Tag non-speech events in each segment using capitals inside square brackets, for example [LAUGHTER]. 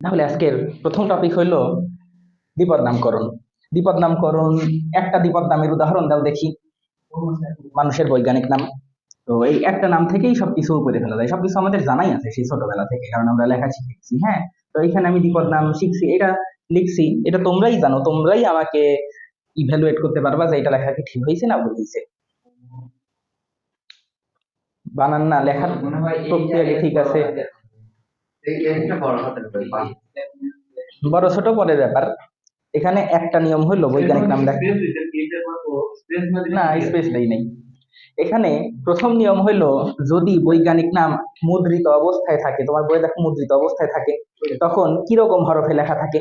তাহলে আজকের প্রথম টপিক হইল দ্বিপদ নামকরণ। দ্বিপদ নামকরণ, একটা দ্বিপদ নামের উদাহরণ দাও দেখি। মানুষের বৈজ্ঞানিক নাম। তো এই একটা নাম থেকেই সবকিছু করে ফেলা যায়। সবকিছু আমাদের জানাই আছে সেই ছোটবেলা থেকে, কারণ আমরা লেখা শিখেছি হ্যাঁ? তো এখানে আমি দ্বিপদ নাম শিখছি, এটা লিখছি, এটা তোমরাই জানো, তোমরাই আমাকে ইভ্যালুয়েট করতে পারবা যে এটা লেখা কি ঠিক হয়েছে না ভুল হয়েছে বানান না, লেখার প্রক্রিয়া ঠিক আছে? বড় ছোট পরের ব্যাপার। এখানে একটা নিয়ম হলো বৈজ্ঞানিক নাম লেখা না স্পেস দেই নাই এখানে প্রথম নিয়ম হইল যদি বৈজ্ঞানিক নাম মুদ্রিত অবস্থায় থাকে তোমার বইয়ে দেখো মুদ্রিত অবস্থায় থাকে তখন কীরকম হরফে লেখা থাকে?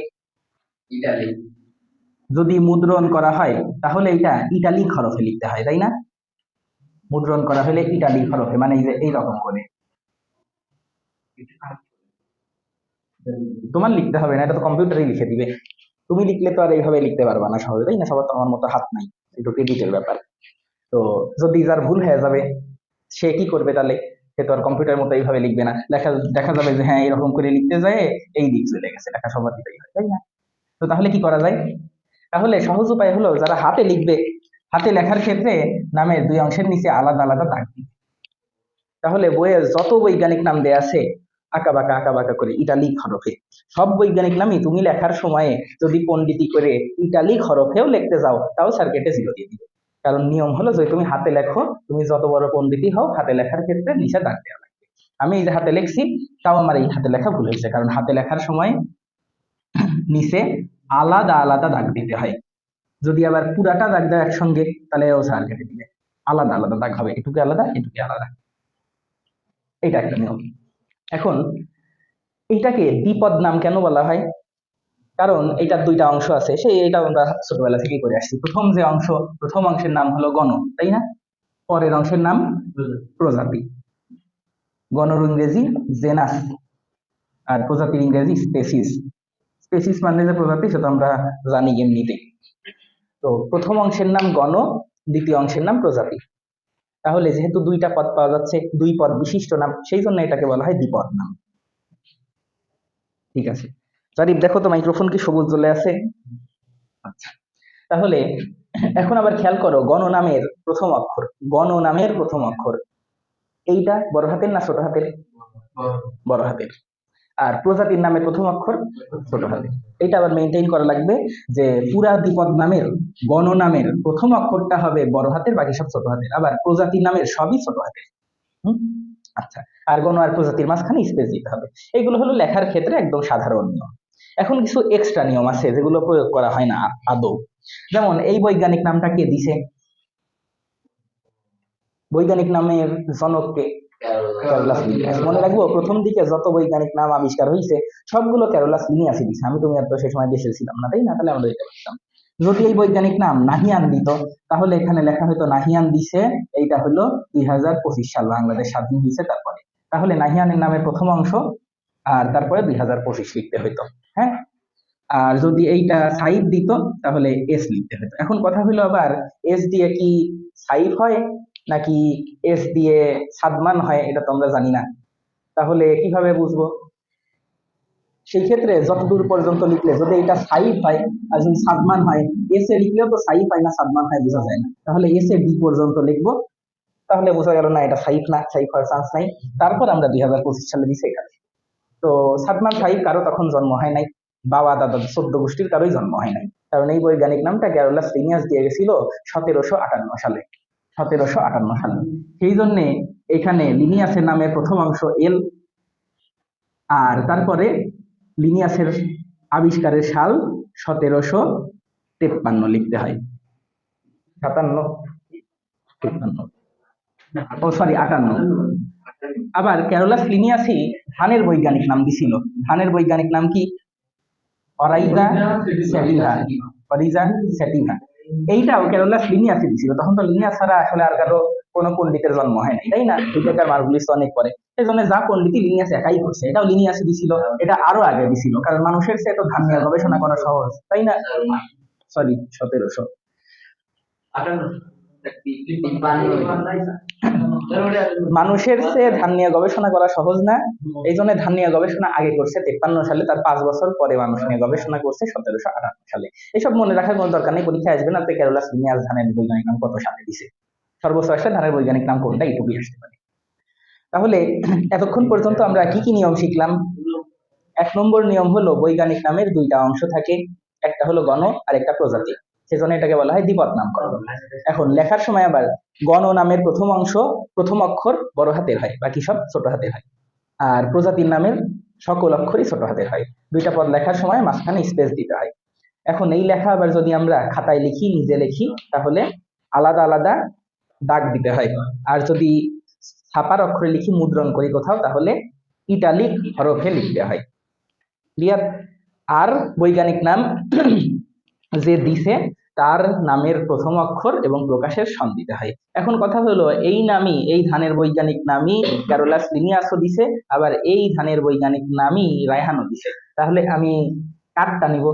যদি মুদ্রণ করা হয় তাহলে এটা ইটালিক হরফে লিখতে হয় তাই না? মুদ্রণ করা হলে ইটালিক হরফে মানে এই যে এইরকম করে। তোমার লিখতে হবে না, এটা তো কম্পিউটারই লিখে দিবে। তুমি লিখলে তো আর এইভাবে লিখতে পারবা না সহজে, তাই না? সবার তো আমার মতো হাত নাই, একটু ক্রেডিটের ব্যাপার। তো যদি যার ভুল হয়ে যাবে, সে কি করবে তাহলে? সে তো আর কম্পিউটার মতো এইভাবে লিখবে না। দেখা দেখা যাবে যে হ্যাঁ এরকম করে লিখতে যায়, এই দিক চলে গেছে, লেখা সবার দিকেই হয়, তাই না? তো তাহলে কি করা যায়? তাহলে সহজ উপায় হলো, যারা হাতে লিখবে, হাতে লেখার ক্ষেত্রে নামের দুই অংশের নিচে আলাদা আলাদা দাগ দিবে। তাহলে বইয়ে যত বৈজ্ঞানিক নাম দেয়া আছে আঁকা বাঁকা আঁকা বাঁকা করে ইটালিক হরফে। সব বৈজ্ঞানিক নামই তুমি লেখার সময়ে যদি পণ্ডিতি করে ইটালিক হরফেও লিখতে যাও তাও সার্কেটে জিরো দিয়ে দিবে। কারণ নিয়ম হলো যে তুমি হাতে লেখো, তুমি যত বড় পণ্ডিতি হও, হাতে লেখার ক্ষেত্রে দাগ দেওয়া লাগবে আমি এই যে হাতে লিখছি, তাও আমার এই হাতে লেখা ভুল হয়েছে, কারণ হাতে লেখার সময় নিচে আলাদা আলাদা দাগ দিতে হয়। যদি আবার পুরাটা দাগ দেয় একসঙ্গে, তাহলে ও সার কেটে দিবে। আলাদা আলাদা দাগ হবে, এটুকু আলাদা এটুকু আলাদা। এটা একটা নিয়ম। এখন এইটাকে দ্বিপদ নাম কেন বলা হয়? কারণ এটার দুইটা অংশ আছে, সেই এটা আমরা ছোটবেলা থেকেই করে আসছি। প্রথম যে অংশ, প্রথম অংশের নাম হলো গণ, তাই না? পরের অংশের নাম প্রজাতি। গণর ইংরেজি জেনাস, আর প্রজাতির ইংরেজি স্পেসিস। স্পেসিস মানে যে প্রজাতি, সেটা আমরা জানি এমনিতে তো প্রথম অংশের নাম গণ, দ্বিতীয় অংশের নাম প্রজাতি। তাহলে যেহেতু দুইটা পদ পাওয়া যাচ্ছে, দুই পদ বিশিষ্ট নাম, সেই জন্য এটাকে বলা হয় দ্বিপদ নাম। ঠিক আছে? জারিফ দেখো তো মাইক্রোফোন কি সবুজ জ্বলে আছে? আচ্ছা। তাহলে এখন আবার খেয়াল করো, গণ নামের প্রথম অক্ষর, গণ নামের প্রথম অক্ষর। এইটা বড় হাতের না ছোট হাতের? বড় হাতের। আর প্রজাতির নামের প্রথম অক্ষর ছোট হাতের এটা আবার মেনটেন করা লাগবে যে পুরা দ্বিপদ নামের, গণ নামের প্রথম অক্ষরটা হবে বড় হাতের, বাকি সব ছোট হাতের। আবার প্রজাতির নামের সবই ছোট হাতের। আচ্ছা আর গণ আর প্রজাতির মাঝখানে স্পেস দিতে হবে। এগুলো হলো লেখার ক্ষেত্রে একদম সাধারণ নিয়ম। এখন কিছু এক্সট্রা নিয়ম আছে যেগুলো প্রয়োগ করা হয় না আদৌ। যেমন, এই বৈজ্ঞানিক নামটা কে দিছে? বৈজ্ঞানিক নামের জনককে মনে রাখব, প্রথম দিকে যত বৈজ্ঞানিক নাম আবিষ্কার হয়েছে সবগুলো ক্যারোলাস লিনিয়াসই দিছে। আমি তুমি আর তো সে সময় দেশে ছিলাম না, তাই না? তাহলে আমরা দিতে পারতাম। যদি এই বৈজ্ঞানিক নাম নাহিয়ান দিত, তাহলে এখানে লেখা হতো নাহিয়ান দিছে, এইটা হলো দুই হাজার পঁচিশ সাল, বাংলাদেশ স্বাধীন হয়েছে তারপরে। তাহলে নাহিয়ানের নামের প্রথম অংশ আর তারপরে দুই হাজার পঁচিশ লিখতে হইতো হ্যাঁ? আর যদি এইটা সাইফ দিত, তাহলে এস লিখতে হতো এখন কথা হলো আবার, এস দিয়ে কি সাইফ হয়? নাকি এস দিয়ে সাদমান হয়, এটা তো আমরা জানি না। তাহলে কীভাবে বুঝব? সেই ক্ষেত্রে যতদূর পর্যন্ত লিখলে, যদি এটা সাইফ হয়, আর যদি সাদমান হয় এস এ লিখলেও তো সাইফ হয় না, সাদমান হয়, বোঝা যায় না। তাহলে এস এ ডি পর্যন্ত লিখব, তাহলে বোঝা গেল না, এটা সাইফ না, সাইফ হওয়ার চান্স নাই। তারপর আমরা দুই হাজার পঁচিশ সালে দিছি এটা তো সাদমান সাইফ কারও তখন জন্ম হয় নাই, বাবা, দাদা, চোদ্দ গোষ্ঠীর কারোই জন্ম হয় নাই। কারণ এই বৈজ্ঞানিক নামটা গ্যারোলাস লিনিয়াস দিয়ে গেছিল সতেরোশো আটান্ন সালে। সতেরোশো আটান্ন সালে। সেই জন্যে এখানে লিনিয়াসের নামে প্রথম অংশ এল আর তারপরে লিনিয়াসের আবিষ্কারের সাল সতেরোশো তেপ্পান্ন লিখতে হয়। সাতান্ন। তেপ্পান্ন। ও সরি আটান্ন। আবার ক্যারোলাস লিনিয়াসই ধানের বৈজ্ঞানিক নাম দিছিল। ধানের বৈজ্ঞানিক নাম কি? অরাইজা স্যাটিভা অরিজা স্যাটিভা এইটাও ক্যারোলাস লিনিয়াসই দিছিল। তখন তো লিনিয়াস ছাড়া আসলে আর কারও কোনো পন্ডিতের জন্ম হয় হয়নি তাই না? দুটাকার মার্গুলিস অনেক পরে সেই জন্য যা পণ্ডিতই লিনিয়াস একাই করছে এটাও লিনিয়াসই দিছিল এটা আরও আগে দিছিল কারণ মানুষের সে তো ধান নিয়ে গবেষণা করা সহজ তাই না? সরি সতেরোশো। মানুষের চেয়ে ধান নিয়ে গবেষণা করা সহজ না। এই জন্য ধান নিয়ে গবেষণা আগে করছে, তেপ্পান্ন সালে তার পাঁচ বছর পরে মানুষ নিয়ে গবেষণা করছে সতেরোশো আটান্ন সালে। এসব মনে রাখার কোনো দরকার নেই পরীক্ষা আসবে না, তো কেরলা সিনিয়াস ধানের বৈজ্ঞানিক নাম কত সালে দিছে? সর্বোচ্চ আসলে ধানের বৈজ্ঞানিক নাম কোনটা? এইটুকুই আসতে পারে। তাহলে এতক্ষণ পর্যন্ত আমরা কি কি নিয়ম শিখলাম? এক নম্বর নিয়ম হলো বৈজ্ঞানিক নামের দুইটা অংশ থাকে, একটা হলো গণ আর একটা প্রজাতি। সেজন্য এটাকে বলা হয় দ্বিপদ নামকরণ। এখন লেখার সময় আবার গণ নামের প্রথম অংশ প্রথম অক্ষর বড় হাতের হয়, বাকি সব ছোট হাতের হয়। আর প্রজাতির নামের সকল অক্ষরই ছোট হাতের হয়। দুইটা পদ লেখার সময় মাঝখানে স্পেস দিতে হয়। এখন এই লেখা আবার যদি আমরা খাতায় লিখি, নিজে লিখি, তাহলে আলাদা আলাদা দাগ দিতে হয়। আর যদি ছাপার অক্ষরে লিখি মুদ্রণ করি কোথাও, তাহলে ইটালিক হরফে লিখতে হয়। আর বৈজ্ঞানিক নাম [CLEARS THROAT] যে দিছে তার নামের প্রথম অক্ষর এবং প্রকাশের সন দিতে হয়। এখন কথা হলো এই নামই এই ধানের বৈজ্ঞানিক নামই ক্যারোলাস লিনিয়াসও দিছে আবার এই ধানের বৈজ্ঞানিক নামই রায়হানও দিছে। তাহলে আমি কারটা নিব।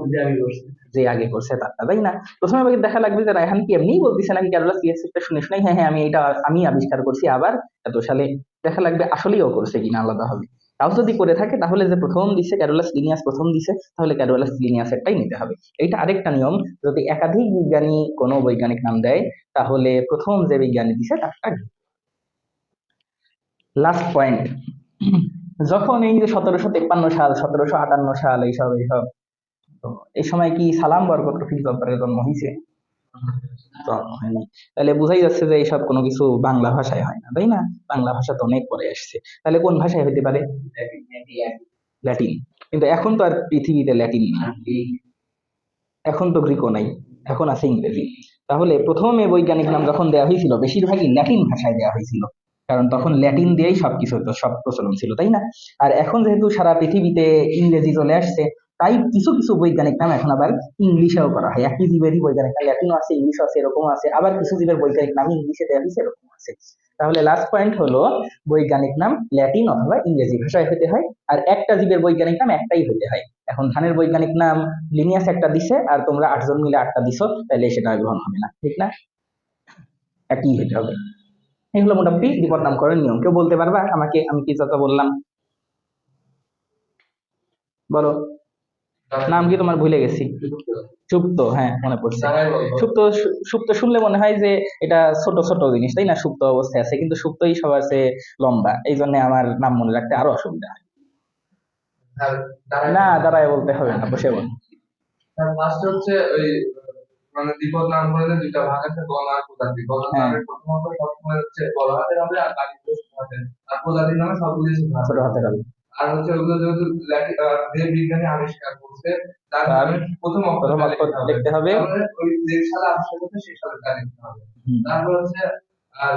যে আগে করছে। তারটা তাই না? প্রথমে আমাকে দেখা লাগবে যে রায়হান কি এমনিই বলতেছে নাকি ক্যারোলাস লিনিয়াসটা শুনে শুনে হ্যাঁ হ্যাঁ আমি এটা আমি আবিষ্কার করছি আবার এত সালে দেখা লাগবে আসলেই ও করছে কিনা আলাদা হবে তাও যদি করে থাকে, তাহলে যে প্রথম দিছে ক্যারোলাস লিনিয়াস প্রথম দিছে, তাহলে ক্যারোলাস লিনিয়াসেরটাই নিতে হবে। এইটা আরেকটা নিয়ম, যদি একাধিক বিজ্ঞানী কোনো বৈজ্ঞানিক নাম দেয়, তাহলে প্রথম যে বিজ্ঞানী দিছে তারটা লাস্ট পয়েন্ট যখন এই যে সতেরোশো তেপ্পান্ন সাল, সতেরোশো আটান্ন সাল, এইসব এইসব, তো এই সময় কি সালাম বরকত রফিক জব্বারের জন্ম হয়েছে তাহলে বোঝাই যাচ্ছে যে এইসব কোনো কিছু বাংলা ভাষায় হয় না, তাই না? বাংলা ভাষা তো অনেক পরে আসছে। তাহলে কোন ভাষায় হতে পারে? ল্যাটিন। কিন্তু এখন তো আর পৃথিবীতে ল্যাটিন নেই এখন তো গ্রিকও নাই, এখন আছে ইংরেজি। তাহলে প্রথমে বৈজ্ঞানিক নাম যখন দেওয়া হয়েছিল, বেশিরভাগই ল্যাটিন ভাষায় দেওয়া হয়েছিল। কারণ তখন ল্যাটিন দিয়েই সবকিছু সব প্রচলন ছিল, তাই না? আর এখন যেহেতু সারা পৃথিবীতে ইংরেজি চলে আসছে তাই কিছু কিছু বৈজ্ঞানিক নাম এখন আবার ইংলিশেও করা হয়। একই জীবেরই বৈজ্ঞানিক নাম, ল্যাটিনও আছে, ইংলিশও আছে এরকম আছে। আবার কিছু জীবের বৈজ্ঞানিক নাম ইংলিশে দেওয়া হয়েছে এরকম আছে। তাহলে লাস্ট পয়েন্ট হলো বৈজ্ঞানিক নাম ল্যাটিন অথবা ইংরেজি ভাষায় হতে হয়, আর একটা জীবের বৈজ্ঞানিক নাম একটাই হতে হয়। এখন ধানের বৈজ্ঞানিক নাম লিনিয়াস একটা দিছে, আর তোমরা আটজন মিলে আটটা দিছো তাহলে সেটা গ্রহণ হবে না, ঠিক না? একই হতে হবে। এগুলো মোটামুটি বিপদ নামকরণ নিয়ম। কেউ বলতে পারবা আমাকে, আমি কি যত বললাম? বলো। নাম কি তোমার ভুলে গেছি? সুপ্ত হ্যাঁ মনে পড়ছে। সুপ্ত সুপ্ত শুনলে মনে হয় যে এটা ছোট ছোট জিনিস তাই না? সুপ্ত অবস্থায় আছে কিন্তু সুপ্তই সবার চেয়ে লম্বা। এই জন্য আমার নাম মনে রাখতে আরও অসুবিধা হয়। না দাঁড়ায় বলতে হবে না বসে বল। হচ্ছে ওই মানে বিপদ নাম বলতে দুইটা ভাগ আছে গণ আর প্রজাতি। গণ। নামের প্রথমত সবসময় হচ্ছে বড় হাতের হবে আর বাকি ছোট হাতের। আর প্রজাতির নামে সবগুলি ছোট। হাতের। ছোট হাতে হবে। আর হচ্ছে ওগুলো যেহেতু যে বিজ্ঞানী আবিষ্কার করছে তার প্রথম অক্ষর লিখতে হবে। ওই যে সালে আবিষ্কার করছে সেই সালে তা লিখতে হবে। তারপর হচ্ছে আর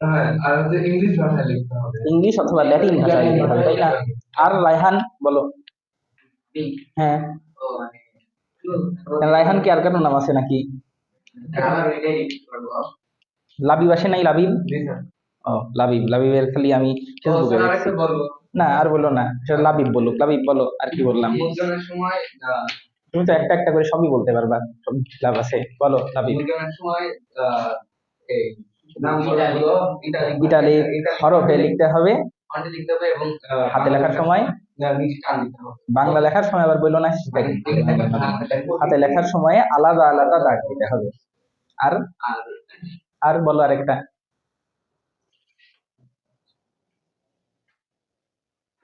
হ্যাঁ আর হচ্ছে ইংলিশ ভাষায় লিখতে হবে। ইংলিশ অথবা ল্যাটিন ভাষায় লিখতে হবে তাই না? আর রায়হান বলো। হ্যাঁ। রায়হান কি আর কারও নাম আছে নাকি? লাবিব আসে নাই লাবিব? ও লাবিব লাবিবের খালি আমি ফেসবুকে না আর বলো না। সেটা লাবিব বলুক লাবিব বলো আর কি বললাম। সময় তুমি তো একটা একটা করে সবই বলতে পারবা সব লাভ আছে। বলো লাবিব। সময় ইটালিক হরফে লিখতে হবে। হাতে লেখার সময়। বাংলা লেখার সময় আবার বলল না হাতে লেখার সময় আলাদা আলাদা দাগ দিতে হবে। আর? আর আর বলো আরেকটা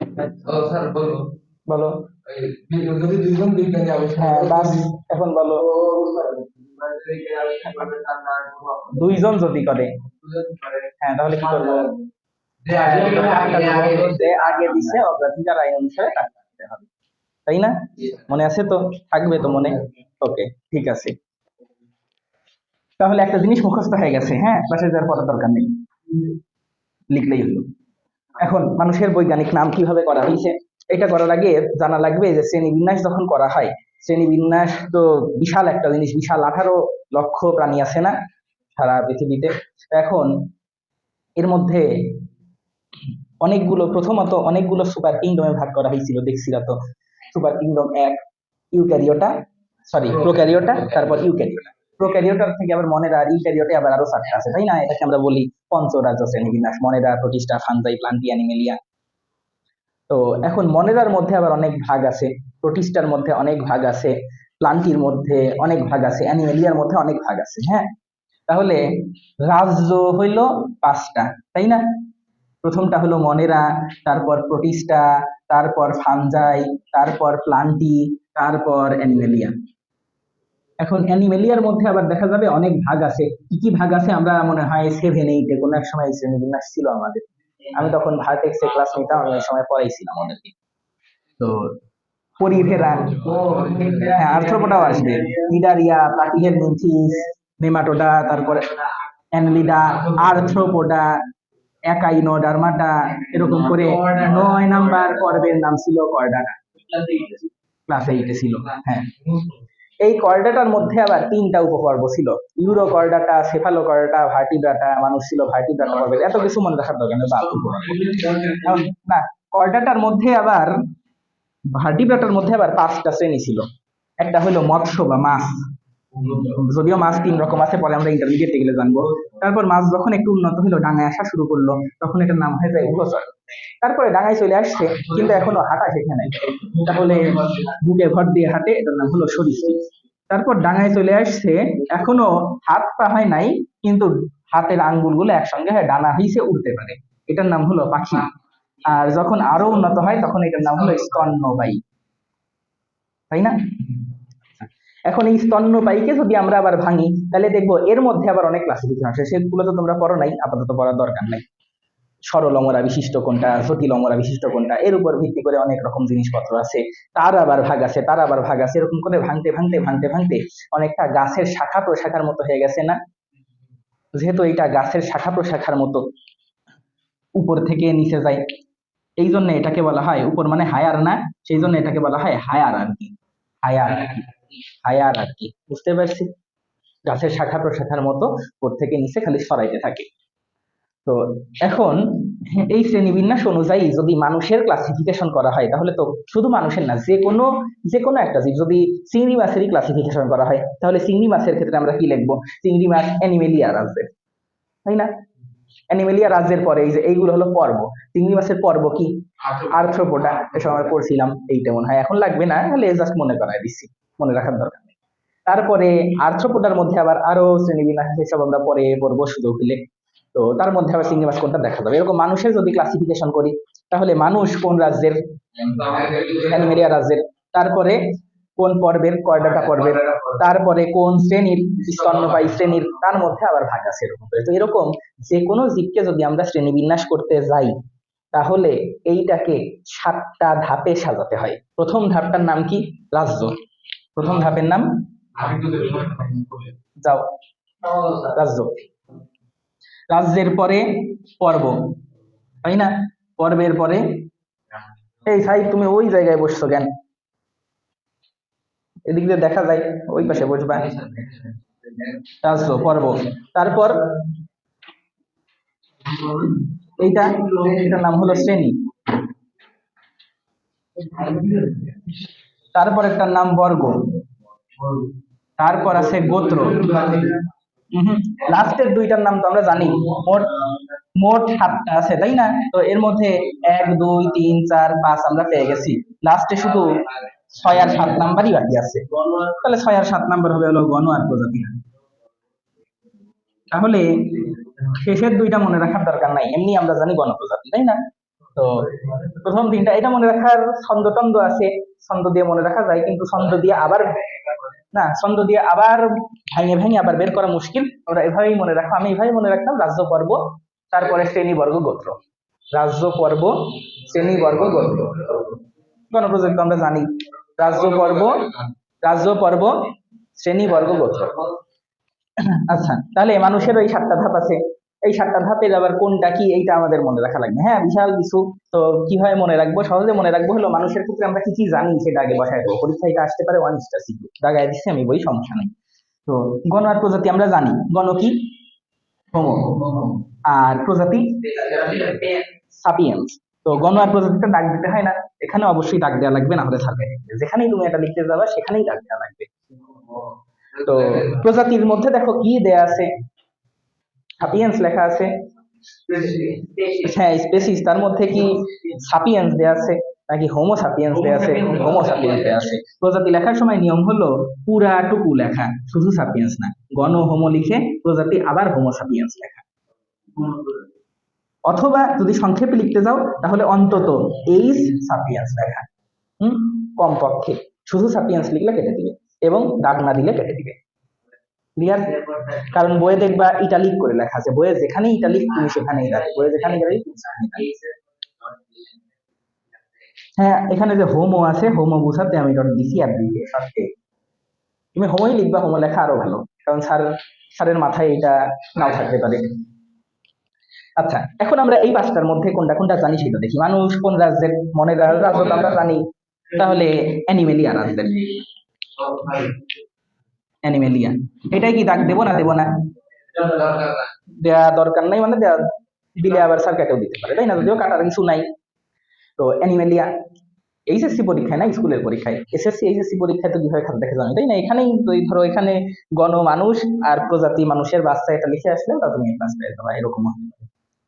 ও স্যার বলব বলো। যদি দুইজন বিজ্ঞানী আবিষ্কার হ্যাঁ বাস এখন বলো। দুইজন যদি করে। হ্যাঁ তাহলে কি করব? আগে যে দিছে অগ্রাধিকার আইন অনুসারে টাকা দিতে হবে। তাই না? মনে আছে তো? থাকবে তো মনে? ওকে ঠিক আছে। তাহলে একটা জিনিস মুখস্থ হয়ে গেছে হ্যাঁ? ক্লাসে যাওয়ার পড়ার দরকার নেই। লিখলেই হলো। এখন মানুষের বৈজ্ঞানিক নাম কীভাবে করা হয়েছে এটা করার আগে জানা লাগবে যে শ্রেণি বিন্যাস যখন করা হয় শ্রেণি বিন্যাস তো বিশাল একটা জিনিস বিশাল আঠারো লক্ষ প্রাণী আছে না সারা পৃথিবীতে। এখন এর মধ্যে অনেকগুলো প্রথমত অনেকগুলো সুপার কিংডমে ভাগ করা হয়েছিল দেখছিল তো? সুপার কিংডম এক ইউক্যারিওটা সরি প্রোক্যারিওটা তারপর ইউক্যারিওটা। প্রোক্যারিওটার থেকে আবার মনেরা আর ইউক্যারিওটে আবার আরও চারটা আছে তাই না? এটাকে আমরা বলি পঞ্চরাজ্য শ্রেণীবিন্যাস মনেরা প্রতিষ্ঠা ফানজাই প্লান্টি অ্যানিমেলিয়া। তো এখন মনেরার মধ্যে আবার অনেক ভাগ আছে প্রোটিস্টার মধ্যে অনেক ভাগ আছে প্লান্টির মধ্যে অনেক ভাগ আছে, অ্যানিমেলিয়ার মধ্যে অনেক ভাগ আছে হ্যাঁ? তাহলে রাজ্য হইল পাঁচটা, তাই না? প্রথমটা হলো মনেরা, তারপর প্রতিষ্ঠা, তারপর ফানজাই তারপর প্লান্টি তারপর অ্যানিমেলিয়া। এখন অ্যানিমেলিয়ার মধ্যে আবার দেখা যাবে অনেক ভাগ আছে। কি কি ভাগ আছে আমরা মনে হয় সেভেন এইটে কোনো এক সময় শ্রেণীবিন্যাস ছিল আমাদের। আমি তখন ভার্টেক্সে ক্লাস নিতাম আমি ওই সময় পড়াইছিলাম ওদেরকে। তো পরিভেরা হ্যাঁ আর্থ্রোপোডাও আসবে। ইডারিয়া প্লাটিহেড নিমফিস নেমাটোডা তারপরে অ্যানলিডা আর্থ্রোপোডা একাইনোডার্মাটা এরকম করে নয় নাম্বার পর্বের নাম ছিল কর্ডাটা ক্লাস এইটে ছিল। হ্যাঁ। এই কর্ডাটার মধ্যে আবার তিনটা উপপর্ব ছিল। Urochordata cephalochordata vertebrata মানুষ ছিল ভার্টিব্রাটা পর্বের এত কিছু মনে রাখার দরকার না কর্ডাটার মধ্যে আবার ভার্টিব্রাটার মধ্যে আবার পাঁচটা শ্রেণি ছিল। একটা হলো মৎস্য বা মাছ। যদিও মাছ তিন রকম আছে, পরে আমরা ইন্টারমিডিয়েটে গেলে জানব। তারপর মাছ যখন একটু উন্নত হলো, ডাঙায় আসা শুরু করল, তখন এটার নাম হয়ে যায় উভচর তারপরে ডাঙায় চলে আসছে, কিন্তু এখনও হাঁটা শেখে নাই। তাহলে বুকে ভর দিয়ে হাঁটে, এটার নাম হলো সরীসৃপ তারপর ডাঙায় চলে আসছে, এখনও হাত পা হয় নাই, কিন্তু হাতের আঙ্গুলগুলো একসঙ্গে হয় ডানা হিসে উঠতে পারে। এটার নাম হলো পাখি। আর যখন আরও উন্নত হয়, তখন এটার নাম হলো স্তন্যবায়ী। তাই না? এখন এই স্তন্যপায়ীকে যদি আমরা আবার ভাঙি, তাহলে দেখব এর মধ্যে আবার অনেক ক্লাসিফিকেশন আছে সেগুলো তো তোমরা পড়ো নাই, আপাতত পড়ার দরকার নাই। সরল অমরা বিশিষ্ট কোনটা, জটিল অমরা বিশিষ্ট কোনটা, এর উপর ভিত্তি করে অনেক রকম জিনিসপত্র আছে। তার আবার ভাগ আছে, তার আবার ভাগ আছে, এরকম করে ভাঙতে ভাঙতে ভাঙতে ভাঙতে অনেকটা গাছের শাখা প্রশাখার মতো হয়ে গেছে না? যেহেতু এটা গাছের শাখা প্রশাখার মতো উপর থেকে নিচে যায় এই জন্য এটাকে বলা হয় উপর মানে হায়ার না? সেই জন্য এটাকে বলা হয় হায়ার আর কি। হায়ার আর কি। হায়ার আর কি। বুঝতে পারছি? গাছের শাখা প্রশাখার মতো উপর থেকে নিচে খালি সরাইতে থাকে। তো এখন এই শ্রেণীবিন্যাস অনুযায়ী যদি মানুষের ক্লাসিফিকেশন করা হয় তাহলে তো শুধু মানুষের না যে কোনো যে কোনো একটা জীব যদি চিংড়ি মাছেরই ক্লাসিফিকেশন করা হয় তাহলে চিংড়ি মাছের ক্ষেত্রে আমরা কি লিখব? চিংড়ি মাছ অ্যানিমেলিয়া রাজ্যের। তাই না? অ্যানিমেলিয়া রাজ্যের পরে এই যে এইগুলো হলো পর্ব। চিংড়ি মাছের পর্ব কি? আর্থ্রোপোডা এ সময় পড়ছিলাম এইটা মনে হয়। এখন লাগবে না তাহলে জাস্ট মনে করায় দিচ্ছি। মনে রাখার দরকার নেই। তারপরে আর্থ্রোপোডার মধ্যে আবার আরও শ্রেণীবিন্যাস আছে আমরা পরে পড়ব সুযোগ হলে তো তার মধ্যে আবার চিংড়ি কোনটা দেখা যাবে। এরকম মানুষের যদি ক্লাসিফিকেশন করি, তাহলে মানুষ কোন রাজ্যের? অ্যানিমেলিয়া রাজ্যের। তারপরে কোন পর্বের কয়ডাটা পর্বের তারপরে কোন শ্রেণির স্তন্যপায়ী শ্রেণির? তার মধ্যে আবার ভাগ আছে এরকম করে। তো এরকম যে কোনো জীবকে যদি আমরা শ্রেণি বিন্যাস করতে যাই, তাহলে এইটাকে সাতটা ধাপে সাজাতে হয়। প্রথম ধাপটার নাম কি? রাজ্য। প্রথম ধাপের নাম? যাও। রাজ্য। রাজ্যের পরে পর্ব। তাই না? পর্বের পরে। এই সাই তুমি ওই জায়গায় বসছো কেন? এদিক দিয়ে দেখা যায়, ওই পাশে বসবা। রাজ্য, পর্ব। তারপর? এইটা এটার নাম হলো শ্রেণি। তারপর একটা নাম বর্গ। তারপর আছে গোত্র। লাস্টের দুইটার নাম তো আমরা জানি। মোট মোট সাতটা আছে, তাই না? তো এর মধ্যে এক, দুই, তিন, চার, পাঁচ আমরা পেয়ে গেছি। লাস্টে শুধু ছয় আর সাত নাম্বারই বাকি আছে। তাহলে ছয় আর সাত নাম্বার হবে হলো গণ আর প্রজাতি। তাহলে শেষের দুইটা মনে রাখার দরকার নাই। এমনি আমরা জানি গণপ্রজাতি তাই না? তো প্রথম তিনটা, এটা মনে রাখার ছন্দ আছে। ছন্দ দিয়ে মনে রাখা যায়, কিন্তু ছন্দ দিয়ে আবার না, ছন্দ দিয়ে আবার ভাঙে ভাঙে আবার বের করা মুশকিল। আমরা এভাবেই মনে রাখো আমি এভাবেই মনে রাখতাম রাজ্য পর্ব, তারপরে শ্রেণি বর্গ গোত্র। রাজ্য পর্ব, শ্রেণি বর্গ গোত্র। গণপ্রজাতি তো আমরা জানি। রাজ্য পর্ব রাজ্য পর্ব, শ্রেণি বর্গ গোত্র। আচ্ছা তাহলে মানুষের ওই সাতটা ধাপ আছে। এই সাতটা ধাপের আবার কোনটা কি এইটা আমাদের মনে রাখা লাগবে। হ্যাঁ বিশাল কিছু। তো কীভাবে মনে রাখব? সহজে মনে রাখব হলো মানুষের ক্ষেত্রে আমরা কি কি জানি সেটা আগে বসায় দেবো পরীক্ষায় এটা আসতে পারে ওয়ান স্টার সিকিউ দাগায় দিচ্ছি আমি বই সমস্যা নেই। তো গণ আর প্রজাতি আমরা জানি। গণ কি? হোমো আর প্রজাতি? সাপিয়েন্স তো গণ আর প্রজাতিটা ডাক দিতে হয় না। এখানে অবশ্যই ডাক দেওয়া লাগবে না হলে থাকবে যেখানেই তুমি এটা লিখতে যাবা সেখানেই ডাক দেওয়া লাগবে। তো প্রজাতির মধ্যে দেখো কি দেয়া আছে? সাপিয়েন্স লেখা আছে। হ্যাঁ স্পেসিস তার মধ্যে কি সাপিয়েন্স দেয়া আছে নাকি হোমো সাপিয়েন্স দেয়া আছে? হোমো সাপিয়েন্স দেয়া আছে। প্রজাতি লেখার সময় নিয়ম হলো পুরাটুকু লেখা শুধু সাপিয়েন্স না। গণ হোমো লিখে প্রজাতি আবার হোমো সাপিয়েন্স লেখা। অথবা যদি সংক্ষেপে লিখতে যাও তাহলে অন্তত এইস সাপিয়েন্স লেখা। হুম? কমপক্ষে। শুধু সাপিয়েন্স লিখলে কেটে দিবে এবং দাগ না দিলে কেটে দিবে। ক্লিয়ার কারণ বইয়ে দেখবা ইটালিক করে লেখা আছে। বইয়ে যেখানে ইটালিক তুমি সেখানেই দাগ বইয়ে যেখানে ইটালিক তুমি হ্যাঁ এখানে যে হোমো আছে হোমো বুঝাতে আমি ডট দিছি আর দিয়ে শর্টে তুমি হোমোই লিখবা হোমো লেখা আরও ভালো। কারণ স্যার স্যারের মাথায় এটা নাও থাকতে পারে। আচ্ছা এখন আমরা এই পাঁচটার মধ্যে কোনটা কোনটা জানি সেটা দেখি। মানুষ, কোন রাজ্যের মনে রাজ্য আমরা জানি। তাহলে অ্যানিমেলিয়া রাজ্যের অ্যানিমেলিয়া এটাই কি দাগ দেবো না দেবো না? দেওয়া দরকার নাই মানে দেওয়া দিলে আবার স্যার কেটেও দিতে পারে, তাই না? যদিও কাটার কিছু নাই। তো অ্যানিমেলিয়া, এইচএসসি পরীক্ষায় না, স্কুলের পরীক্ষায়? এসএসসি এইচএসসি পরীক্ষায় তো দুইভাবে খাতা দেখে জানো, তাই না? এখানেই তো ধরো, এখানে গণ মানুষ আর প্রজাতি মানুষের বাচ্চা এটা লিখে আসলে তা তুমি ক্লাস পেয়ে যাবা এরকম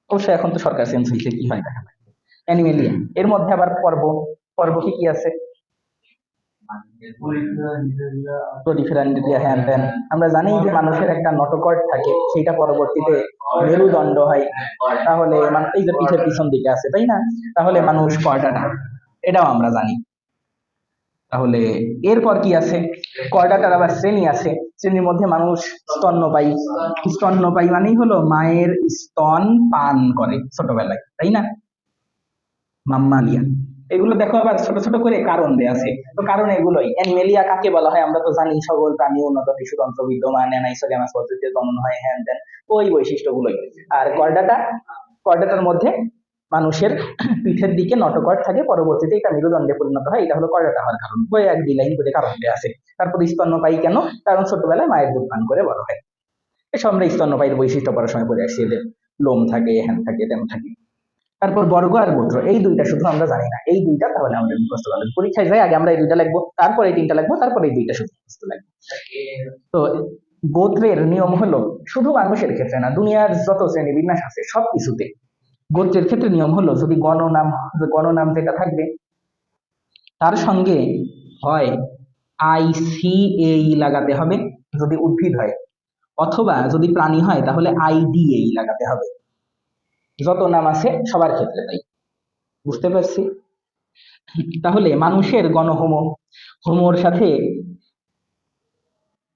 অবশ্যই এখন তো সরকার চেঞ্জ হয়েছে কি হয় দেখা লাগবে অ্যানিমেলিয়া, এর মধ্যে আবার পর্ব পর্ব কি কি আছে? আমরা জানি যে মানুষের একটা নটকট থাকে সেটা পরবর্তীতে মেরুদণ্ড হয়। তাহলে এই যে পিঠের পিছন দিকে আছে, তাই না? তাহলে মানুষ কয়টাটা এটাও আমরা জানি। তাহলে এরপর কি আছে? কয়টাটার আবার শ্রেণি আছে? শ্রেণির মধ্যে মানুষ স্তন্যপায়ী স্তন্যপায়ী মানেই হলো মায়ের স্তন পান করে ছোটবেলায়, তাই না? মাম্মালিয়া। এগুলো দেখো আবার ছোট ছোট করে কারণ দেয়া আছে। তো কারণ এগুলোই। অ্যানিমেলিয়া কাকে বলা হয়? আমরা তো জানি সকল প্রাণী উন্নত টিস্যুতন্ত্র বিদ্যমান অ্যানাইসোগ্যামাস পদ্ধতিতে জন্ম হয়, হ্যান ত্যান ওই বৈশিষ্ট্যগুলোই। আর কর্ডাটা, কর্ডাটার মধ্যে মানুষের পিঠের দিকে নটকট থাকে, পরবর্তীতে এটা মেরুদণ্ডে পরিণত হয়, এটা হলো কর্ডাটা হওয়ার কারণ। বই এক দুই লাইন করে কারণ দেয়া আছে। তারপর স্তন্যপায়ী কেন? কারণ ছোটবেলায় মায়ের দুধ পান করে বড় হয়। এসব আমরা স্তন্যপায়ীর বৈশিষ্ট্য পড়ার সময় পড়ে আসছি এদের লোম থাকে, হ্যান থাকে তেমন থাকে। তারপর বর্গ আর গোত্র এই দুইটা শুধু আমরা জানি না। এই দুইটা তাহলে আমাদের মুখস্থ করবেন পরীক্ষায় যাই, আগে আমরা এই দুইটা লিখব, তারপর এই তিনটা লিখব, তারপর এই দুইটা শুধু মুখস্থ লিখব। তো গোত্রের নিয়ম হলো শুধু মানুষের ক্ষেত্রে না, দুনিয়ার যত শ্রেণি বিন্যাস আছে, সব কিছুতে। গোত্রের ক্ষেত্রে নিয়ম হলো যদি গণনাম গণনাম যেটা থাকবে, তার সঙ্গে হয় আই সি এই লাগাতে হবে, যদি উদ্ভিদ হয়। অথবা যদি প্রাণী হয়, তাহলে আইডিএই লাগাতে হবে। যত নাম আছে সবার ক্ষেত্রে তাই। বুঝতে পারছি? তাহলে মানুষের গণহোম, হোমোর সাথে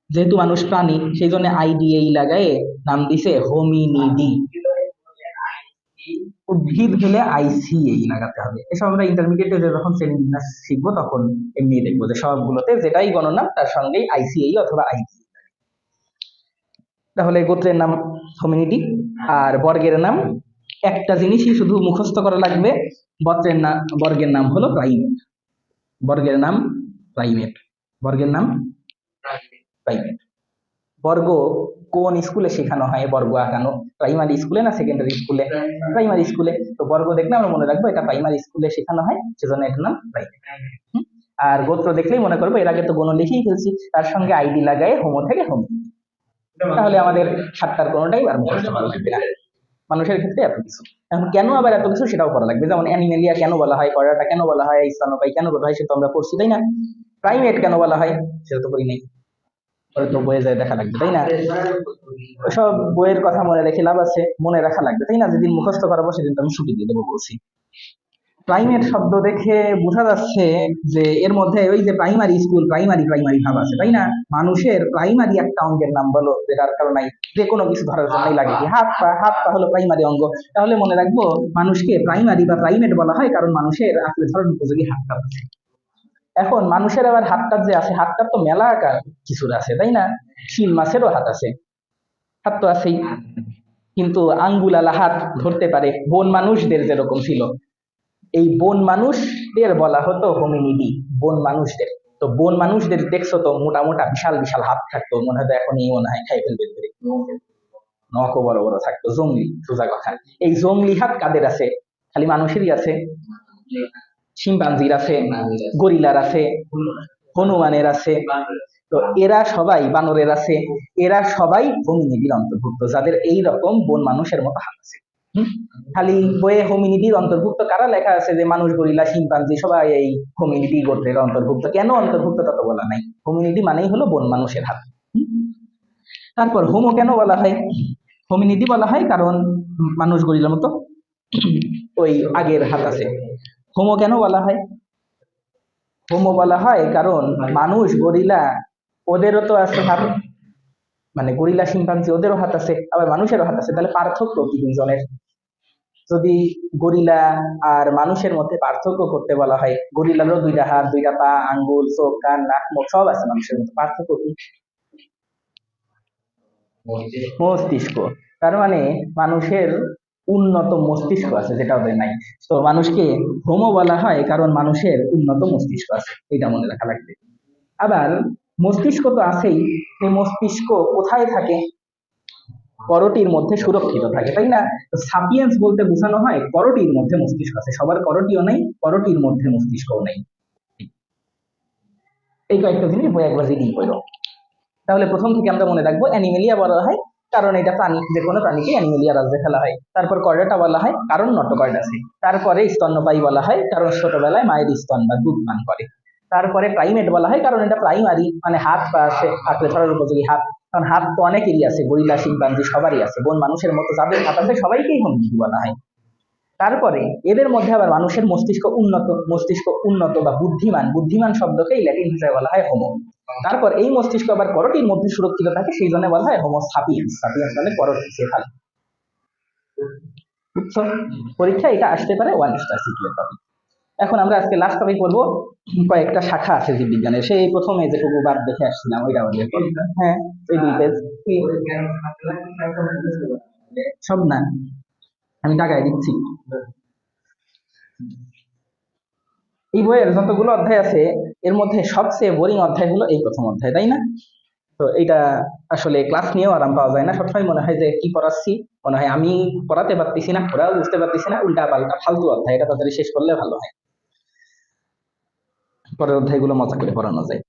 যেহেতু মানুষ প্রাণী, সেই জন্য আইডিএই লাগায়ে নাম দিছে হোমিনিডি। উদ্ভিদ হলে আইসিএই লাগাতে হবে। এসব আমরা ইন্টারমিডিয়েটে যখন শ্রেণি বিন্যাস শিখব তখন এমনি দেখব যে সবগুলোতে যেটাই গণনা তার সঙ্গেই আইসিএই অথবা আইডি তাহলে গোত্রের নাম হোমিনিটি আর বর্গের নাম একটা জিনিসই শুধু মুখস্থ করা লাগবে। বর্গের নাম বর্গের নাম হলো প্রাইমেট। বর্গের নাম প্রাইমেট। বর্গের নাম প্রাইমেট। বর্গ কোন স্কুলে শেখানো হয়? বর্গ আঁকানো। প্রাইমারি স্কুলে না সেকেন্ডারি স্কুলে? প্রাইমারি স্কুলে। তো বর্গ দেখলে আমরা মনে রাখব এটা প্রাইমারি স্কুলে শেখানো হয়, সেজন্য এটার নাম প্রাইমেট। আর গোত্র দেখলেই মনে করব এর আগে তো গণ লিখেই ফেলছি। তার সঙ্গে আইডি লাগায় হোমো থেকে হোম। তাহলে আমাদের সাতটার কোনোটাই আর মুখস্থ করা লাগবে না। মানুষের ক্ষেত্রে এত কিছু। এখন কেন আবার এত কিছু সেটাও করা লাগবে? যেমন অ্যানিমেলিয়া কেন বলা হয়? করাটা কেন বলা হয়? স্তন্যপায়ী কেন বলা হয়? সেটা আমরা পড়ছি, তাই না? প্রাইমেট কেন বলা হয়? সেটা তো করি নাই। যায় দেখা লাগবে, তাই না? সব বইয়ের কথা মনে রেখে লাভ আছে, মনে রাখা লাগবে, তাই না? যেদিন মুখস্থ করাবো, সেদিন তো আমি ছুটি দিয়ে দেবো বলছি। প্রাইমেট শব্দ দেখে বোঝা যাচ্ছে যে এর মধ্যে ওই যে প্রাইমারি স্কুল প্রাইমারি প্রাইমারি ভাব আছে তাই না? মানুষের প্রাইমারি একটা অঙ্গের নাম বলো যেটার কারণে যে কোনো কিছু ধরার জন্যই লাগে। কি হাত পা হাত পা হলো প্রাইমারি অঙ্গ। তাহলে মনে রাখব মানুষকে প্রাইমারি বা প্রাইমেট বলা হয় কারণ মানুষের আসলে ধরন উপযোগী হাত পা। আছে এখন মানুষের আবার হাতটার যে আছে হাতটার তো মেলা আকার কিছুর আছে তাই না? শিল মাছেরও হাত আছে। হাত তো আছেই। কিন্তু আঙ্গুলালা হাত ধরতে পারে। বন মানুষদের যেরকম ছিল। এই বন মানুষদের বলা হতো হোমিনিডি, বন মানুষদের। তো বন মানুষদের দেখছ তো মোটা মোটা, বিশাল বিশাল হাত থাকতো। মনে হতো এখন এই মনে হয় খাই ফেলবে। নখও বড় বড় থাকতো। জঙ্গলি, সোজা কথা। এই জঙ্গলি হাত কাদের আছে? খালি মানুষেরই আছে? শিম্পাঞ্জির আছে, গরিলার আছে, হনুমানের আছে। তো এরা সবাই বানরের আছে। এরা সবাই হোমিনিডির অন্তর্ভুক্ত। যাদের এই রকম বন মানুষের মতো হাত আছে? খালি বইয়ে হোমিনিডির অন্তর্ভুক্ত কারা লেখা আছে যে মানুষ গরিলা, শিম্পাঞ্জি, সবাই এই হোমিনিটি গোত্রের অন্তর্ভুক্ত? কেন অন্তর্ভুক্ত তত বলা নাই। হোমিনিটি মানেই হলো বন মানুষের হাত? তারপর হোমো কেন বলা হয়? হোমিনিটি বলা হয় কারণ মানুষ গরিলার মতো ওই আগের হাত আছে। হোমো কেন বলা হয়? হোমো বলা হয় কারণ মানুষ গরিলা, ওদেরও তো আছে হাত। মানে গরিলা শিম্পাঞ্জি ওদেরও হাত আছে আবার মানুষেরও হাত আছে। তাহলে পার্থক্য কি দুইজনের যদি গরিলা আর মানুষের মধ্যে পার্থক্য করতে বলা হয় গরিলারও দুইটা হাত দুইটা পা আঙ্গুল চোখ কান নাক মুখ সব আছে মানুষের মধ্যে। পার্থক্য কি? মস্তিষ্ক। তার মানে মানুষের উন্নত মস্তিষ্ক আছে যেটা ওদের নাই। তো মানুষকে হোমো বলা হয় কারণ মানুষের উন্নত মস্তিষ্ক আছে এটা মনে রাখা লাগবে। আবার মস্তিষ্ক তো আছেই সেই মস্তিষ্ক কোথায় থাকে? করটির মধ্যে সুরক্ষিত থাকে, তাই না? সাপিয়েন্স বলতে বোঝানো হয় করটির মধ্যে মস্তিষ্ক আছে। সবার করটিও নেই করটির মধ্যে মস্তিষ্কও নেই। এই কয়েকটা জিনিস বই একবার রিডিং করো। তাহলে প্রথম থেকে আমরা মনে রাখব, অ্যানিমেলিয়া বলা হয়, কারণ এটা প্রাণী, যে কোনো প্রাণীকে অ্যানিমেলিয়া রাজ্যে ফেলা হয়। তারপর কর্ডাটা বলা হয়, কারণ নটকর্ডাসি তারপরে স্তন্যপায়ী বলা হয়, কারণ ছোটবেলায় মায়ের স্তন বা দুধ পান করে। তারপরে প্রাইমেট বলা হয়, কারণ এটা প্রাইমারি মানে হাত আছে আঁকড়ে ধরার উপযোগী হাত। কারণ হাত তো অনেকেরই আছে, গরিলা শিম্পাঞ্জি সবারই আছে, বন মানুষের মতো যাদের হাত আছে সবাইকেই হোমিনিটি বলা হয়। তারপরে এদের মধ্যে আবার মানুষের মস্তিষ্ক উন্নত মস্তিষ্ক উন্নত বা বুদ্ধিমান বুদ্ধিমান শব্দকেই ল্যাটিন হিসেবে বলা হয় হোমো তারপর এই মস্তিষ্ক আবার করটির মধ্যে সুরক্ষিত থাকে, সেই জন্য বলা হয় হোমো সাপিয়েন্স সাপিয়েন্স মানে করটি বুঝছ পরীক্ষা এটা আসতে পারে ওয়ান স্টার সিক্রেট টপিক এখন আমরা আজকে লাস্ট টপিক বলব কয়েকটা শাখা আছে জীববিজ্ঞানের। সেই প্রথমে যেটুকু বাদ দেখে আসছিলাম ওইটা হ্যাঁ। ওই দুই পেজ সব না। আমি টাকায় দিচ্ছি। এই বইয়ের যতগুলো অধ্যায় আছে এর মধ্যে সবচেয়ে বোরিং অধ্যায় হলো এই প্রথম অধ্যায় তাই না? তো এটা আসলে ক্লাস নিয়েও আরাম পাওয়া যায় না। সবসময় মনে হয় যে কি পড়াচ্ছি? মনে হয় আমি পড়াতে পারতেছি না ওরাও বুঝতে পারতেছি না উল্টা পাল্টা ফালতু অধ্যায় এটা তাদের শেষ করলে ভালো হয়। পরের অধ্যায়গুলো মজা করে পড়ানো যায়।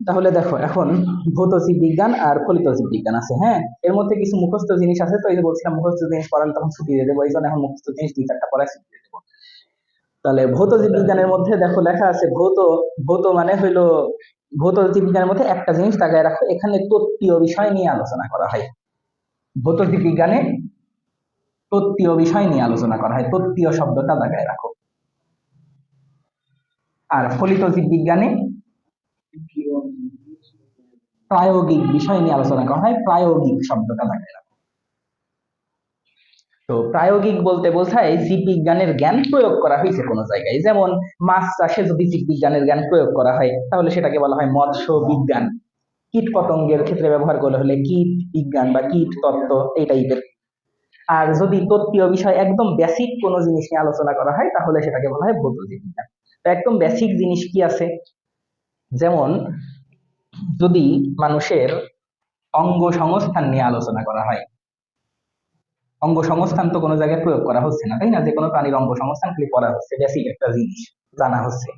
তাহলে দেখো, এখন ভৌত জীব বিজ্ঞান আর ফলিত জীব বিজ্ঞান আছে হ্যাঁ? এর মধ্যে কিছু মুখস্থ জিনিস আছে তো, এই যে বলছিলাম মুখস্থ জিনিস পড়ালে তখন ছুটি দিয়ে দেবো, এই জন্য এখন মুখস্থ জিনিস দুই চারটা পড়ায় ছুটি দিয়ে দেবো। তাহলে ভৌত জীব বিজ্ঞানের মধ্যে দেখো লেখা আছে, ভৌত ভৌত মানে হইল ভৌত জীব বিজ্ঞানের মধ্যে একটা জিনিস তাকায় রাখো, এখানে তত্ত্বীয় বিষয় নিয়ে আলোচনা করা হয়। ভৌত জীব বিজ্ঞানে তত্ত্বীয় বিষয় নিয়ে আলোচনা করা হয়, তত্ত্বীয় শব্দটা তাকায় রাখো। আর ফলিত জীব বিজ্ঞানে প্রায়োগিক বিষয় নিয়ে আলোচনা করা হয়, প্রায়োগিক শব্দটা থাকে না তো প্রায়োগিক বলতে বোঝায় জীব বিজ্ঞানের জ্ঞান প্রয়োগ করা হয়েছে কোনো জায়গায়। যেমন মাছ চাষে যদি জীব বিজ্ঞানের জ্ঞান প্রয়োগ করা হয়, তাহলে সেটাকে বলা হয় মৎস্য বিজ্ঞান। কীট পতঙ্গের ক্ষেত্রে ব্যবহার করলে হলে কীট বিজ্ঞান বা কীট তত্ত্ব, এই টাইপের আর যদি তত্ত্বীয় বিষয় একদম বেসিক কোনো জিনিস নিয়ে আলোচনা করা হয়, তাহলে সেটাকে বলা হয় ভৌত জীব বিজ্ঞান তো একদম বেসিক জিনিস কি আছে? যেমন, যদি মানুষের অঙ্গ সংস্থান নিয়ে আলোচনা করা হয় অঙ্গ সংস্থান তো কোনো জায়গায় প্রয়োগ করা হচ্ছে না, তাই না? যে কোনো প্রাণীর অঙ্গ সংস্থান খালি করা হচ্ছে বেসিক একটা জিনিস জানা হচ্ছে।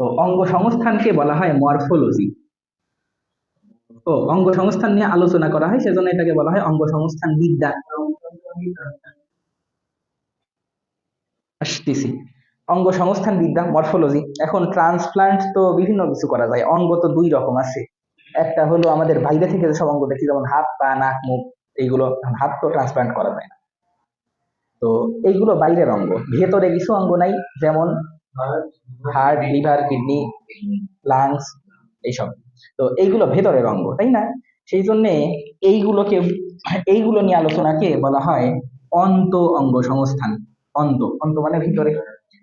তো অঙ্গ সংস্থানকে বলা হয় মরফোলজি তো অঙ্গ সংস্থান নিয়ে আলোচনা করা হয়, সেজন্য এটাকে বলা হয় অঙ্গ সংস্থান বিদ্যা আসতেছি। অঙ্গ সংস্থান বিদ্যা মরফোলজি, এখন ট্রান্সপ্লান্ট তো বিভিন্ন কিছু করা যায়, অঙ্গ তো দুই রকম আছে। একটা হলো আমাদের বাইরে থেকে যেসব অঙ্গ দেখি, যেমন হাত, পা, নাক, মুখ, এইগুলো, হাত তো ট্রান্সপ্লান্ট করা যায় না। তো এইগুলো বাইরের অঙ্গ, ভেতরে কিছু অঙ্গ নাই, যেমন হার্ট লিভার কিডনি লাংস এইসব। তো এইগুলো ভেতরের অঙ্গ, তাই না? সেই জন্যে এইগুলোকে, এইগুলো নিয়ে আলোচনাকে বলা হয় অন্ত অঙ্গ সংস্থান অন্ত অন্ত মানে ভিতরে।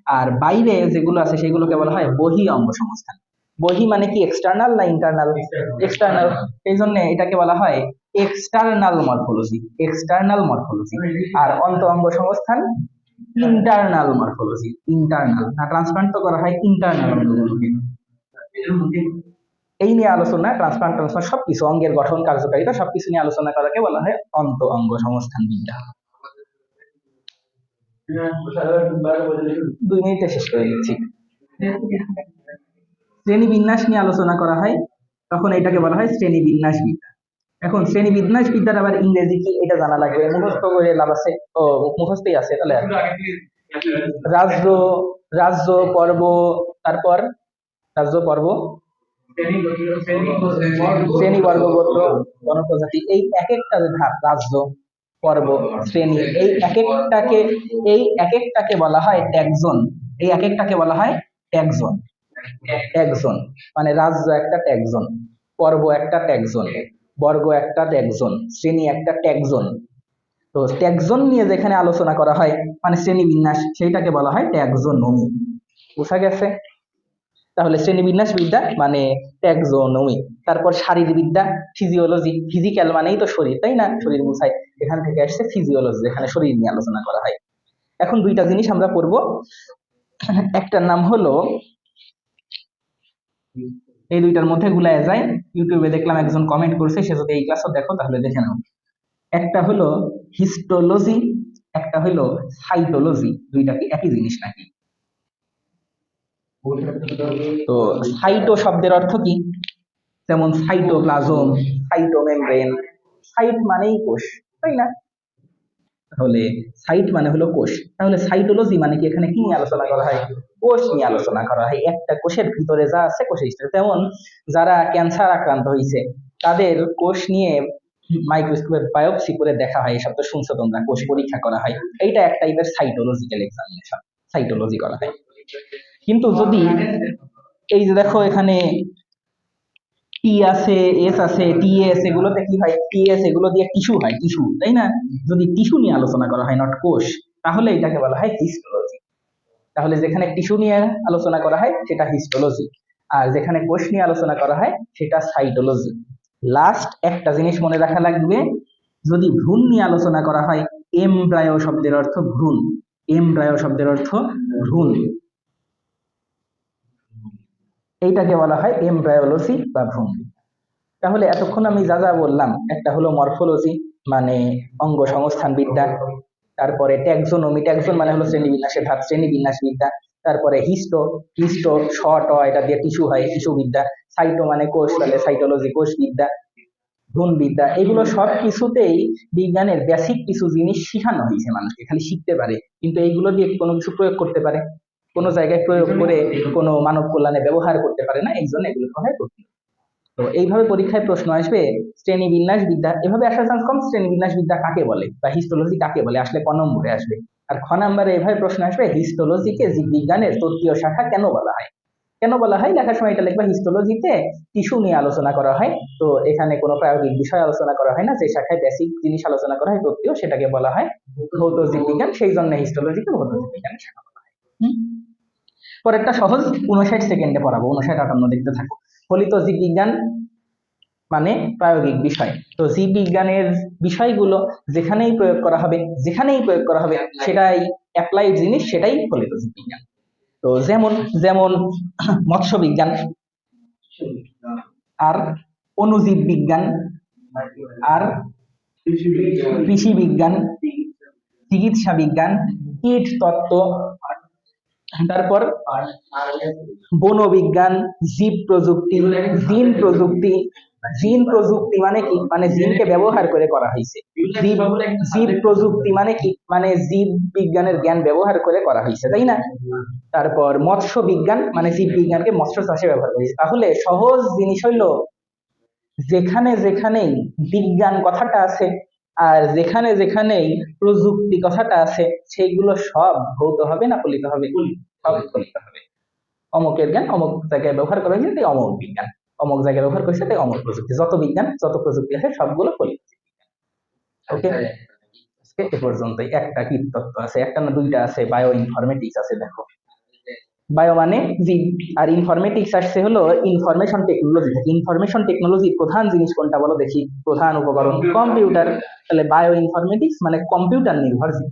আর বাইরে যেগুলো আছে সেগুলোকে বলা হয় বহি অঙ্গ সংস্থান। বহি মানে কি? এক্সটার্নাল না ইন্টারনাল এক্সটার্নাল এই জন্য এটাকে বলা হয় এক্সটার্নাল মরফোলজি এক্সটার্নাল মরফোলজি আর অন্ত অঙ্গ সংস্থান ইন্টারনাল মরফোলজি ইন্টারনাল না ট্রান্সপ্লান্ট তো করা হয় ইন্টারনাল অঙ্গগুলোকে এই নিয়ে আলোচনা ট্রান্সপ্লান্ট ট্রান্সপ্লান্ট সবকিছু অঙ্গের গঠন কার্যকারিতা সবকিছু নিয়ে আলোচনা করাকে বলা হয় অন্ত অঙ্গ সংস্থান বিদ্যা। দুই মিনিটে শেষ করে দিচ্ছি। শ্রেণি বিন্যাস নিয়ে আলোচনা করা হয়, তখন এটাকে বলা হয় শ্রেণি বিন্যাস বিদ্যা। এখন শ্রেণি বিন্যাস বিদ্যার আবার ইংরেজি কি এটা জানা লাগবে? মুখস্থ করে লাভ আছে। ও, মুখস্থই আছে তাহলে রাজ্য রাজ্য, পর্ব, তারপর রাজ্য, পর্ব, শ্রেণি বর্গ গোত্র গণপ্রজাতি, এই এক একটা ধাপ, রাজ্য পর্ব শ্রেণি। এই এক একটাকে এই এক একটাকে বলা হয় ট্যাগজন। এই এক একটাকে বলা হয় ট্যাগজন। ট্যাগজন। মানে রাজ্য একটা ট্যাগজন, পর্ব একটা ট্যাগজন, বর্গ একটা ট্যাগজন, শ্রেণি একটা ট্যাগজন। তো ট্যাগজন নিয়ে যেখানে আলোচনা করা হয় মানে শ্রেণি বিন্যাস, সেইটাকে বলা হয় ট্যাগজনমি। বোঝা গেছে? তাহলে শ্রেণীবিন্যাস বিদ্যা মানে ট্যাক্সোনমি। তারপর শারীরবিদ্যা ফিজিওলজি ফিজিক্যাল মানেই তো শরীর, তাই না? শরীর বোঝায়। এখান থেকে আসছে ফিজিওলজি যেখানে শরীর নিয়ে আলোচনা করা হয়। এখন দুইটা জিনিস আমরা পড়ব। একটার নাম হলো, এই দুইটার মধ্যে গুলায় যায়। ইউটিউবে দেখলাম একজন কমেন্ট করছে, সে যদি এই ক্লাসও দেখো তাহলে দেখে নাও। একটা হলো হিস্টোলজি একটা হলো সাইটোলজি দুইটা কি একই জিনিস নাকি? তো সাইটো শব্দের অর্থ কি? যেমন সাইটোপ্লাজম সাইটোমেমব্রেন সাইট মানেই কোষ, তাই না? তাহলে সাইট মানে হলো কোষ, তাহলে সাইটোলজি মানে কি? এখানে কি নিয়ে আলোচনা করা হয়? কোষ নিয়ে আলোচনা করা হয়। একটা কোষের ভিতরে যা আছে কোষ যেমন যারা ক্যান্সার আক্রান্ত হয়েছে তাদের কোষ নিয়ে মাইক্রোস্কোপের বায়োপসি করে দেখা হয় এসব তো শুনছো তোমরা? কোষ পরীক্ষা করা হয়। এইটা এক টাইপের সাইটোলজিক্যাল এক্সামিনেশন সাইটোলজি করা হয়। কিন্তু যদি এই যে দেখো এখানে টি আছে এস আছে টি এস এগুলোতে কি হয়? টি এস এগুলো দিয়ে টিস্যু হয় টিস্যু তাই না? যদি টিস্যু নিয়ে আলোচনা করা হয় নট কোষ, তাহলে এটাকে বলা হয় হিস্টোলজি তাহলে যেখানে টিস্যু নিয়ে আলোচনা করা হয়, সেটা হিস্টোলজি আর যেখানে কোষ নিয়ে আলোচনা করা হয়, সেটা সাইটোলজি লাস্ট একটা জিনিস মনে রাখা লাগবে, যদি ভ্রূণ নিয়ে আলোচনা করা হয়, এমব্রায়ো শব্দের অর্থ ভ্রূণ। এমব্রায়ো শব্দের অর্থ ভ্রূণ। এইটাকে বলা হয় এমব্রায়োলজি বা ভ্রূণ। তাহলে এতক্ষণ আমি যা যা বললাম, একটা হলো মরফোলজি মানে অঙ্গ সংস্থান বিদ্যা তারপরে ট্যাক্সোনমি, ট্যাক্সন মানে হলো শ্রেণীবিন্যাসের ধাপ শ্রেণীবিন্যাস বিদ্যা তারপরে হিস্টো হিস্টো, শট এটা দিয়ে টিস্যু হয় টিস্যু বিদ্যা সাইটো মানে কোষ, তাহলে সাইটোলজি কোষ বিদ্যা ভ্রূণ বিদ্যা এগুলো সব কিছুতেই বিজ্ঞানের বেসিক কিছু জিনিস শেখানো হয়েছে মানুষকে, খালি শিখতে পারে, কিন্তু এইগুলো দিয়ে কোনো কিছু প্রয়োগ করতে পারে। কোনো জায়গায় প্রয়োগ করে কোনো মানব কল্যাণে ব্যবহার করতে পারে না এই জন্য এগুলো হয় করতে তো এইভাবে পরীক্ষায় প্রশ্ন আসবে শ্রেণি বিন্যাস বিদ্যা এভাবে আসার চান্স কম শ্রেণি বিন্যাস বিদ্যা কাকে বলে বা হিস্টোলজি কাকে বলে আসলে ক নম্বরে আসবে। আর খ নম্বরে এভাবে প্রশ্ন আসবে হিস্টোলজিকে জীববিজ্ঞানের তত্ত্বীয় শাখা কেন বলা হয়? কেন বলা হয়? লেখার সময় এটা লিখবা হিস্টোলজিতে টিস্যু নিয়ে আলোচনা করা হয়। তো এখানে কোনো প্রায়োগিক বিষয় আলোচনা করা হয় না যে শাখায় বেসিক জিনিস আলোচনা করা হয় তত্ত্বীয় সেটাকে বলা হয় ভৌত জীববিজ্ঞান। সেই জন্য হিস্টোলজিকে ভৌত জীববিজ্ঞানের শাখা বলা হয়। হুম? পরেরটা সহজ উনষাট সেকেন্ডে পড়াবো উনষাট আটান্ন দেখতে থাকো। ফলিত জীববিজ্ঞান মানে প্রায়োগিক বিষয়। তো জীববিজ্ঞানের বিষয়গুলো যেখানেই প্রয়োগ করা হবে, যেখানেই প্রয়োগ করা হবে, সেটাই অ্যাপ্লাইড জিনিস, সেটাই ফলিত জীববিজ্ঞান। তো যেমন যেমন মৎস্য বিজ্ঞান আর অনুজীব বিজ্ঞান আর কৃষি বিজ্ঞান চিকিৎসা বিজ্ঞান কীট তত্ত্ব তারপর বনবিজ্ঞান, জীব প্রযুক্তি জিন প্রযুক্তি জিন প্রযুক্তি মানে কি? মানে জিনকে ব্যবহার করে করা হয়েছে। জীব জীব প্রযুক্তি মানে কি? মানে জীব বিজ্ঞানের জ্ঞান ব্যবহার করে করা হয়েছে, তাই না? তারপর মৎস্য বিজ্ঞান মানে জীব বিজ্ঞানকে মৎস্য চাষে ব্যবহার করেছে তাহলে সহজ জিনিস হইল যেখানে যেখানেই বিজ্ঞান কথাটা আছে আর যেখানে যেখানেই প্রযুক্তি কথাটা আছে, সেইগুলো সব ভৌত হবে না ফলিত হবে। সব ফলিত হবে। অমুকের জ্ঞান অমুক জায়গায় ব্যবহার করা হয়েছে তাই অমুক বিজ্ঞান। অমুক জায়গায় ব্যবহার করছে তাই অমুক প্রযুক্তি। যত বিজ্ঞান যত প্রযুক্তি আছে সবগুলো ফলিত ওকে? আজকে এ পর্যন্তই। একটা কীট তত্ত্ব আছে একটা না দুইটা আছে বায়ো ইনফরমেটিক্স আছে দেখো। বায়ো মানে জীব আর ইনফরমেটিক্স আসছে হলো ইনফরমেশন টেকনোলজি ইনফরমেশন টেকনোলজির প্রধান জিনিস কোনটা বলো দেখি? প্রধান উপকরণ কম্পিউটার তাহলে বায়ো ইনফরমেটিক্স মানে কম্পিউটার নির্ভর জীব